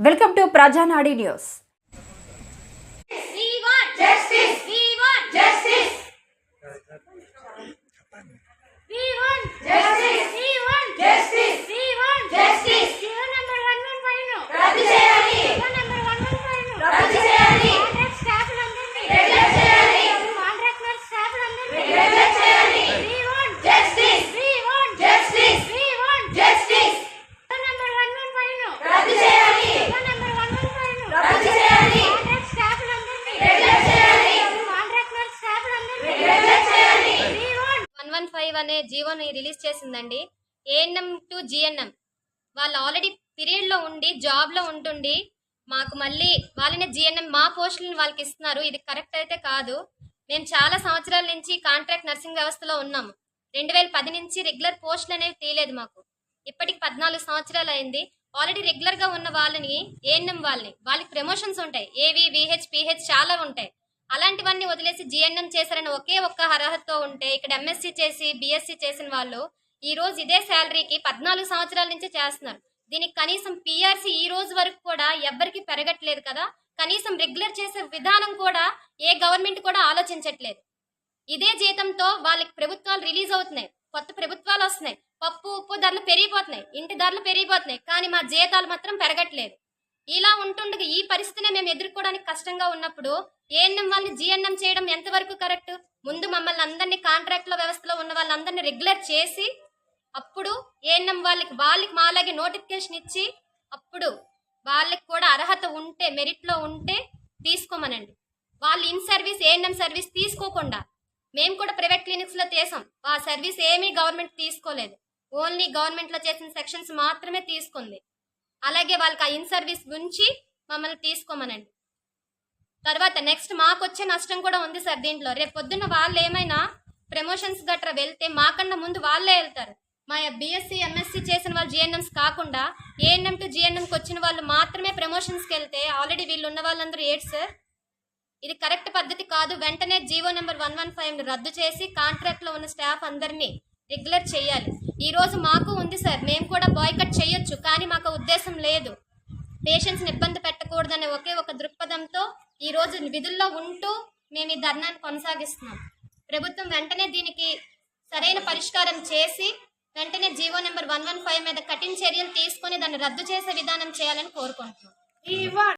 Welcome to ప్రజానాడి news One one five అనే జీవోని release చేసిందండి. ఏఎన్ఎం టు జిఎన్ఎం వాళ్ళు ఆల్రెడీ పీరియడ్లో ఉండి జాబ్లో ఉంటుండి మాకు మళ్ళీ వాళ్ళనే జిఎన్ఎం మా పోస్టులను వాళ్ళకి ఇస్తున్నారు. ఇది కరెక్ట్ అయితే కాదు. మేము చాలా సంవత్సరాల నుంచి కాంట్రాక్ట్ నర్సింగ్ వ్యవస్థలో ఉన్నాము. రెండు వేల పది నుంచి రెగ్యులర్ పోస్టులు అనేవి తీయలేదు మాకు. ఇప్పటికి పద్నాలుగు సంవత్సరాలు అయింది. ఆల్రెడీ రెగ్యులర్గా ఉన్న వాళ్ళని ఏఎన్ఎం వాళ్ళని వాళ్ళకి ప్రమోషన్స్ ఉంటాయి. ఏవి విహెచ్ పిహెచ్ చాలా ఉంటాయి. అలాంటివన్నీ వదిలేసి జిఎన్ఎం చేశారని ఒకే ఒక్క అర్హతతో ఉంటే ఇక్కడ ఎంఎస్సి చేసి బిఎస్సి చేసిన వాళ్ళు ఈ రోజు ఇదే శాలరీకి పద్నాలుగు సంవత్సరాల నుంచి చేస్తున్నారు. దీనికి కనీసం పిఆర్సి ఈ రోజు వరకు కూడా ఎవ్వరికి పెరగట్లేదు కదా. కనీసం రెగ్యులర్ చేసే విధానం కూడా ఏ గవర్నమెంట్ కూడా ఆలోచించట్లేదు. ఇదే జీతంతో వాళ్ళకి ప్రభుత్వాలు రిలీజ్ అవుతున్నాయి. కొత్త ప్రభుత్వాలు వస్తున్నాయి. పప్పు ఉప్పు ధరలు పెరిగిపోతున్నాయి. ఇంటి ధరలు పెరిగిపోతున్నాయి. కానీ మా జీతాలు మాత్రం పెరగట్లేదు. ఇలా ఉంటుండగా ఈ పరిస్థితిని మేము ఎదుర్కోవడానికి కష్టంగా ఉన్నప్పుడు ఏఎన్ఎం వాళ్ళని జిఎన్ఎం చేయడం ఎంతవరకు కరెక్ట్? ముందు మమ్మల్ని అందరినీ కాంట్రాక్ట్ల వ్యవస్థలో ఉన్న వాళ్ళందరినీ రెగ్యులర్ చేసి అప్పుడు ఏఎన్ఎం వాళ్ళకి వాళ్ళకి మాలాగే నోటిఫికేషన్ ఇచ్చి అప్పుడు వాళ్ళకి కూడా అర్హత ఉంటే మెరిట్లో ఉంటే తీసుకోమనండి. వాళ్ళు ఇన్ సర్వీస్ ఏఎన్ఎం సర్వీస్ తీసుకోకుండా మేము కూడా ప్రైవేట్ క్లినిక్స్లో చేసాం. ఆ సర్వీస్ ఏమీ గవర్నమెంట్ తీసుకోలేదు. ఓన్లీ గవర్నమెంట్లో చేసిన సెక్షన్స్ మాత్రమే తీసుకుంది. అలాగే వాళ్ళకి ఆ ఇన్ సర్వీస్ గురించి మమ్మల్ని తీసుకోమనండి. తర్వాత నెక్స్ట్ మాకు వచ్చే నష్టం కూడా ఉంది సార్ దీంట్లో. రేపు పొద్దున్న వాళ్ళు ఏమైనా ప్రమోషన్స్ గట్రా వెళ్తే మాకన్నా ముందు వాళ్ళే వెళ్తారు. మా బీఎస్సీ ఎంఎస్సీ చేసిన వాళ్ళు జిఎన్ఎంస్ కాకుండా ఏఎన్ఎం టు జిఎన్ఎంకి వచ్చిన వాళ్ళు మాత్రమే ప్రమోషన్స్కి వెళ్తే ఆల్రెడీ వీళ్ళు ఉన్న వాళ్ళందరూ ఏడు సార్. ఇది కరెక్ట్ పద్ధతి కాదు. వెంటనే GO number one one five రద్దు చేసి కాంట్రాక్ట్లో ఉన్న స్టాఫ్ అందరినీ రెగ్యులర్ చేయాలి. ఈరోజు మాకు ఉంది సార్. మేము కూడా బాయ్కట్ చేయొచ్చు కానీ మాకు ఉద్దేశం లేదు. పేషెంట్స్ని ఇబ్బంది పెట్టకూడదనే ఒకే ఒక దృక్పథంతో ఈ రోజు విధుల్లో ఉంటూ మేము ఈ ధర్నాన్ని కొనసాగిస్తున్నాం. ప్రభుత్వం వెంటనే దీనికి సరైన పరిష్కారం చేసి వెంటనే GO number one one five మీద కఠిన చర్యలు తీసుకొని దాన్ని రద్దు చేసే విధానం చేయాలని కోరుకుంటున్నాం.